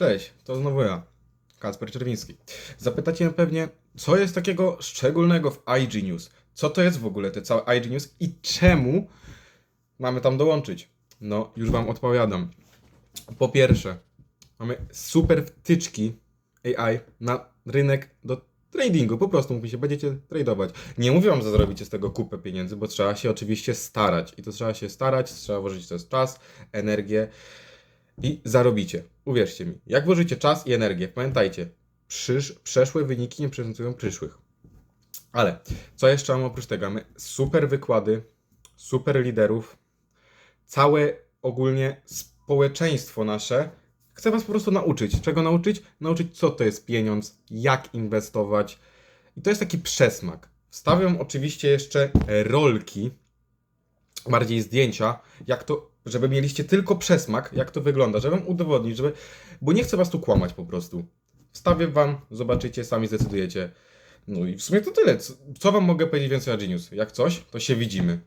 Cześć, to znowu ja, Kacper Czerwiński. Zapytacie mnie pewnie, co jest takiego szczególnego w IG News? Co to jest w ogóle te całe IG News i czemu mamy tam dołączyć? No, już Wam odpowiadam. Po pierwsze, mamy super wtyczki AI na rynek do tradingu. Po prostu mówi się, będziecie tradować. Nie mówię Wam, że zrobicie z tego kupę pieniędzy, bo trzeba się oczywiście starać. I to trzeba się starać, trzeba włożyć jest czas, energię i zarobicie. Uwierzcie mi. Jak włożycie czas i energię, pamiętajcie, przysz, przeszłe wyniki nie prezentują przyszłych. Ale co jeszcze mamy oprócz tego? Mamy super wykłady, super liderów, całe ogólnie społeczeństwo nasze chce Was po prostu nauczyć. Czego nauczyć? Nauczyć, co to jest pieniądz, jak inwestować. I to jest taki przesmak. Wstawiam oczywiście jeszcze rolki, bardziej zdjęcia, jak to, żeby mieliście tylko przesmak, jak to wygląda, żeby wam udowodnić, żeby, bo nie chcę was tu kłamać po prostu. Wstawię wam, zobaczycie, sami zdecydujecie. No i w sumie to tyle. Co wam mogę powiedzieć więcej o Genius? Jak coś, to się widzimy.